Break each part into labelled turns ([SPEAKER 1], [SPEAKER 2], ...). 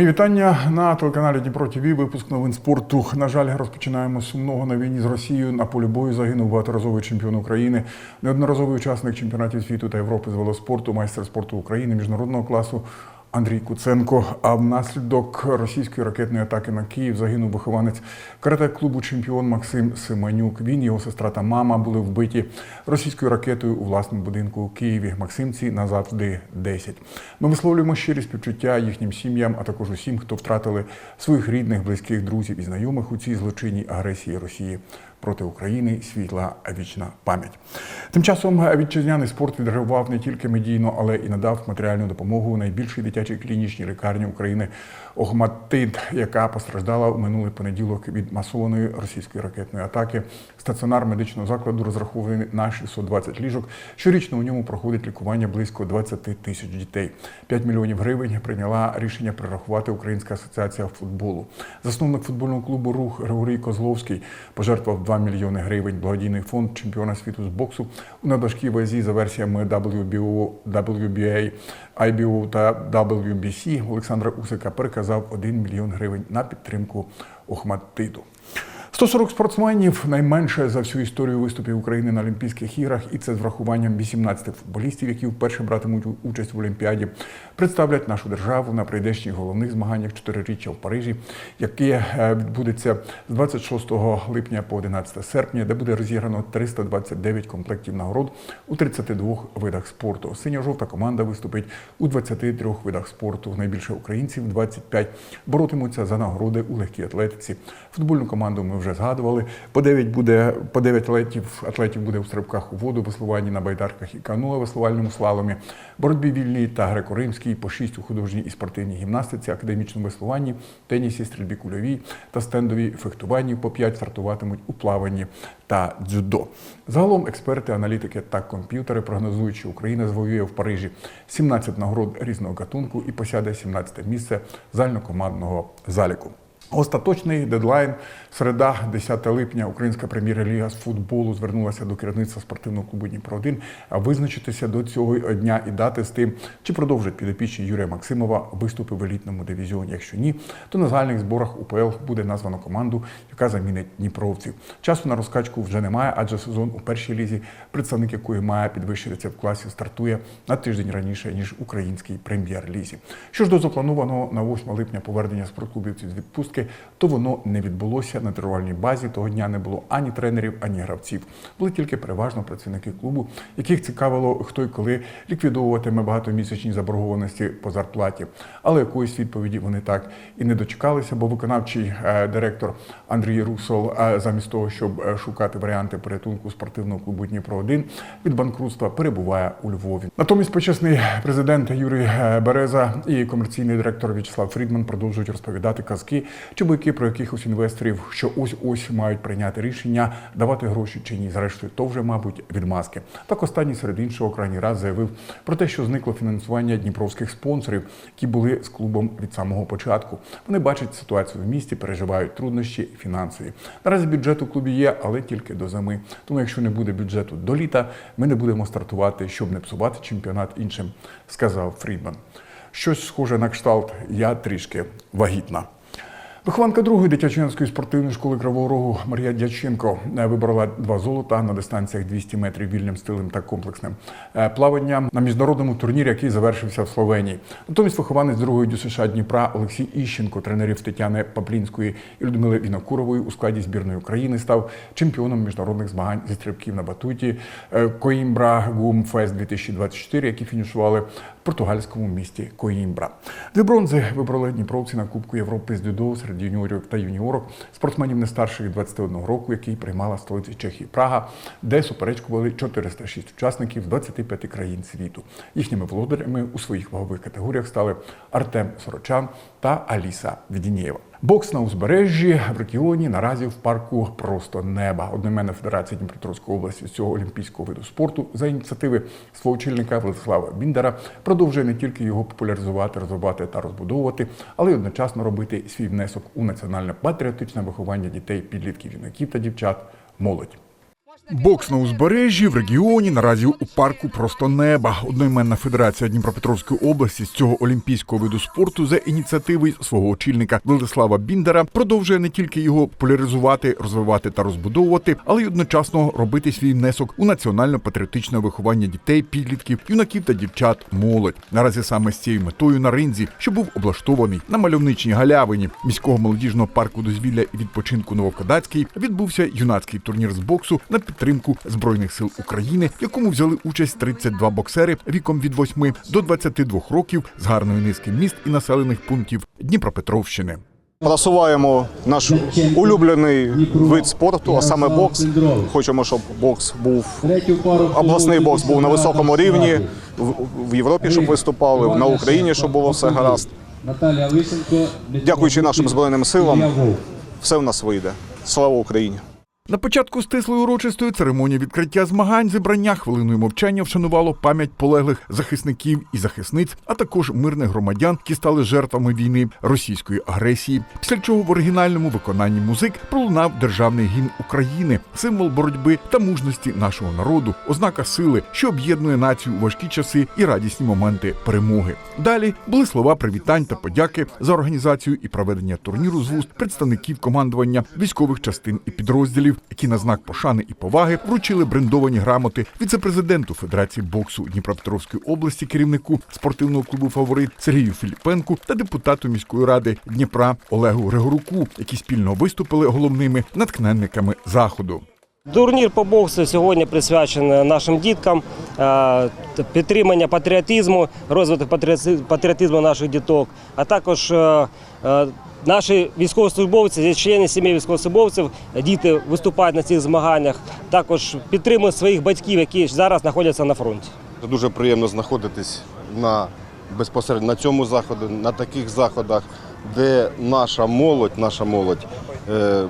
[SPEAKER 1] Мої вітання на телеканалі Дніпро ТВ. Випуск новин спорту. На жаль, розпочинаємо з сумного на війні з Росією. На полі бою загинув багаторазовий чемпіон України, неодноразовий учасник чемпіонатів світу та Європи з велоспорту, майстер спорту України міжнародного класу. Андрій Куценко. А внаслідок російської ракетної атаки на Київ загинув вихованець карате клубу чемпіон Максим Семенюк. Він, його сестра та мама були вбиті російською ракетою у власному будинку у Києві. Максимці назавжди 10. Ми висловлюємо щирі співчуття їхнім сім'ям, а також усім, хто втратили своїх рідних, близьких, друзів і знайомих у цій злочинній агресії Росії проти України світла вічна пам'ять. Тим часом вітчизняний спорт відреагував не тільки медійно, але і надав матеріальну допомогу найбільшій дитячій клінічній лікарні України Охматит, яка постраждала у минулий понеділок від масованої російської ракетної атаки. Стаціонар медичного закладу розрахований на 620 ліжок. Щорічно у ньому проходить лікування близько 20 тисяч дітей. 5 мільйонів гривень прийняла рішення перерахувати Українська асоціація футболу. Засновник футбольного клубу Рух Григорій Козловський пожертвував 2 мільйони гривень. Благодійний фонд чемпіона світу з боксу у надважкій вазі за версіями WBO, WBA, IBO та WBC Олександра Усика переказав 1 мільйон гривень на підтримку Охматиту. 140 спортсменів найменше за всю історію виступів України на Олімпійських іграх, і це з врахуванням 18 футболістів, які вперше братимуть участь в Олімпіаді, представлять нашу державу на прийдешніх головних змаганнях чотириріччя в Парижі, яке е, відбудеться з 26 липня по 11 серпня, де буде розіграно 329 комплектів нагород у 32 видах спорту. Синьо-жовта команда виступить у 23 видах спорту. Найбільше українців 25 боротимуться за нагороди у легкій атлетиці. Футбольну команду ми вже згадували. По 9 буде по 9 атлетів, атлетів буде у стрибках у воду, веслуванні на байдарках і каное, веслувальному слаломі, боротьбі вільній та греко-римській, по 6 у художній і спортивній гімнастиці, академічному веслуванні, тенісі, стрільбі кульовій та стендовій фехтуванні. По 5 стартуватимуть у плаванні та дзюдо. Загалом експерти, аналітики та комп'ютери прогнозують, що Україна звоює в Парижі 17 нагород різного гатунку і посяде 17 місце загальнокомандного заліку. Остаточний дедлайн середа, 10 липня, Українська прем'єр-ліга з футболу звернулася до керівництва спортивного клубу Дніпро 1 а визначитися до цього дня і дати з тим, чи продовжить підопічні Юрія Максимова виступи в елітному дивізіоні. Якщо ні, то на загальних зборах УПЛ буде названо команду, яка замінить дніпровців. Часу на розкачку вже немає, адже сезон у першій лізі, представник якої має підвищитися в класі, стартує на тиждень раніше ніж українській прем'єр-лізі. Що ж до запланованого на 8 липня повернення спортклубівців з відпустки, то воно не відбулося на тренувальній базі. Того дня не було ані тренерів, ані гравців. Були тільки переважно працівники клубу, яких цікавило, хто й коли ліквідовуватиме багатомісячні заборгованості по зарплаті. Але якоїсь відповіді вони так і не дочекалися, бо виконавчий е, директор Андрій Русол, е, замість того, щоб е, шукати варіанти порятунку спортивного клубу Дніпро 1 від банкрутства перебуває у Львові. Натомість почесний президент Юрій Береза і комерційний директор В'ячеслав Фрідман продовжують розповідати казки чи бойки про якихось інвесторів, що ось ось мають прийняти рішення давати гроші чи ні. Зрештою, то вже, мабуть, відмазки. Так останній серед іншого крайній раз заявив про те, що зникло фінансування дніпровських спонсорів, які були з клубом від самого початку. Вони бачать ситуацію в місті, переживають труднощі фінансові. Наразі бюджет у клубі є, але тільки до зими. Тому, якщо не буде бюджету до літа, ми не будемо стартувати, щоб не псувати чемпіонат іншим, сказав Фрідман. Щось схоже на кшталт Я трішки вагітна. Вихованка другої дитячо-юнацької спортивної школи Кривого Рогу Марія Дяченко е, вибрала два золота на дистанціях 200 метрів вільним стилем та комплексним е, плаванням на міжнародному турнірі, який завершився в Словенії. Натомість вихованець другої ДЮСШ Дніпра Олексій Іщенко, тренерів Тетяни Паплінської і Людмили Вінокурової у складі збірної України став чемпіоном міжнародних змагань зі стрибків на батуті е, Коімбра Гум Фест 2024, які фінішували португальському місті Коїмбра. Дві бронзи вибрали дніпровці на Кубку Європи з дюдо серед юніорів та юніорок, спортсменів не старших 21 року, який приймала столиці Чехії Прага, де суперечкували 406 учасників з 25 країн світу. Їхніми володарями у своїх вагових категоріях стали Артем Сорочан та Аліса Відінієва. Бокс на узбережжі в регіоні наразі в парку просто неба. Одноіменна федерація Дніпропетровської області з цього олімпійського виду спорту за ініціативи свого очільника Владислава Біндера продовжує не тільки його популяризувати, розвивати та розбудовувати, але й одночасно робити свій внесок у національне патріотичне виховання дітей, підлітків, юнаків та дівчат, молодь. Бокс на узбережжі в регіоні наразі у парку просто неба. Одноіменна федерація Дніпропетровської області з цього олімпійського виду спорту за ініціативи свого очільника Владислава Біндера продовжує не тільки його популяризувати, розвивати та розбудовувати, але й одночасно робити свій внесок у національно-патріотичне виховання дітей, підлітків, юнаків та дівчат, молодь. Наразі саме з цією метою на ринзі, що був облаштований на мальовничній галявині міського молодіжного парку дозвілля і відпочинку Новокодацький, відбувся юнацький турнір з боксу на підтримку збройних сил України, в якому взяли участь 32 боксери віком від 8 до 22 років з гарної низки міст і населених пунктів Дніпропетровщини.
[SPEAKER 2] Просуваємо наш улюблений вид спорту, а саме бокс. Хочемо, щоб бокс був обласний бокс був на високому рівні, в, в Європі, щоб виступали, на Україні, щоб було все гаразд.
[SPEAKER 3] Наталія Лисенко.
[SPEAKER 2] Дякуючи нашим збройним силам, все в нас вийде. Слава Україні!
[SPEAKER 1] На початку стислої урочистої церемонії відкриття змагань зібрання хвилиною мовчання вшанувало пам'ять полеглих захисників і захисниць, а також мирних громадян, які стали жертвами війни російської агресії. Після чого в оригінальному виконанні музик пролунав державний гімн України, символ боротьби та мужності нашого народу, ознака сили, що об'єднує націю у важкі часи і радісні моменти перемоги. Далі були слова привітань та подяки за організацію і проведення турніру з вуст представників командування військових частин і підрозділів, які на знак пошани і поваги вручили брендовані грамоти віце-президенту Федерації боксу Дніпропетровської області, керівнику спортивного клубу Фаворит Сергію Філіпенку та депутату міської ради Дніпра Олегу Григоруку, які спільно виступили головними натхненниками заходу.
[SPEAKER 4] Турнір по боксу сьогодні присвячений нашим діткам, е, підтримання патріотизму, розвиток патріотизму наших діток, а також е, е, наші військовослужбовці, члени сім'ї військовослужбовців, діти виступають на цих змаганнях, також підтримують своїх батьків, які зараз знаходяться на фронті.
[SPEAKER 5] Дуже приємно знаходитись на безпосередньо на цьому заході, на таких заходах, де наша молодь, наша молодь е,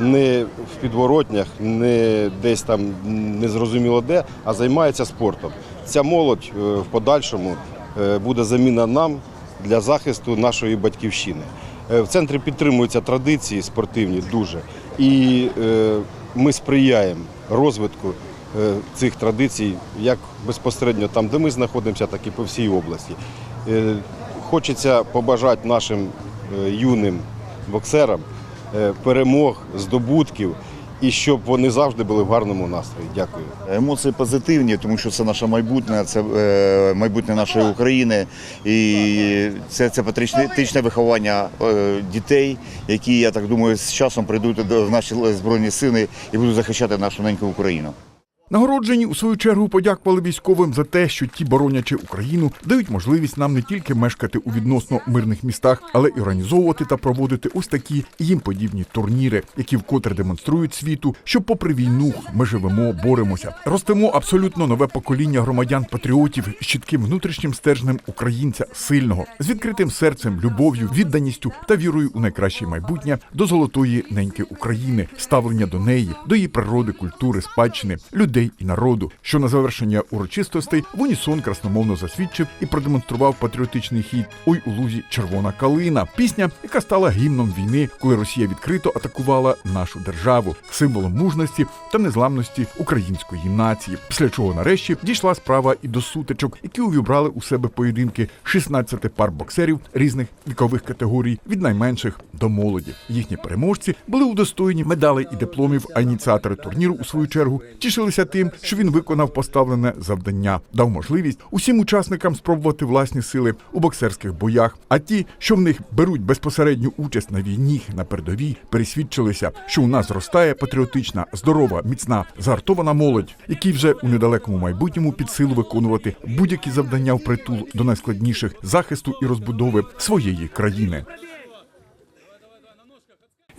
[SPEAKER 5] не в підворотнях, не десь там незрозуміло де, а займається спортом. Ця молодь е, в подальшому е, буде заміна нам для захисту нашої батьківщини. Е, В центрі підтримуються традиції спортивні дуже, і е, ми сприяємо розвитку е, цих традицій як безпосередньо там, де ми знаходимося, так і по всій області. Хочеться побажати нашим юним боксерам перемог, здобутків і щоб вони завжди були в гарному настрої. Дякую.
[SPEAKER 6] Емоції позитивні, тому що це наше майбутнє, це е, майбутнє нашої України, і це, це патріотичне виховання е, дітей, які, я так думаю, з часом прийдуть до наші збройні сили і будуть захищати нашу неньку Україну.
[SPEAKER 1] Нагороджені у свою чергу подякували військовим за те, що ті, боронячи Україну, дають можливість нам не тільки мешкати у відносно мирних містах, але й організовувати та проводити ось такі їм подібні турніри, які вкотре демонструють світу, що, попри війну, ми живемо, боремося, ростемо абсолютно нове покоління громадян-патріотів з чітким внутрішнім стержнем українця сильного, з відкритим серцем, любов'ю, відданістю та вірою у найкраще майбутнє до золотої неньки України, ставлення до неї, до її природи, культури, спадщини, людей і народу, що на завершення урочистостей в унісон красномовно засвідчив і продемонстрував патріотичний хід Ой у лузі червона калина. Пісня, яка стала гімном війни, коли Росія відкрито атакувала нашу державу, символом мужності та незламності української нації. Після чого нарешті дійшла справа і до сутичок, які увібрали у себе поєдинки 16 пар боксерів різних вікових категорій від найменших до молоді. Їхні переможці були удостоєні медалей і дипломів, а ініціатори турніру у свою чергу тішилися тим, що він виконав поставлене завдання, дав можливість усім учасникам спробувати власні сили у боксерських боях. А ті, що в них беруть безпосередню участь на війні на передовій, пересвідчилися, що у нас зростає патріотична, здорова, міцна, зартована молодь, які вже у недалекому майбутньому під силу виконувати будь-які завдання в притул до найскладніших захисту і розбудови своєї країни.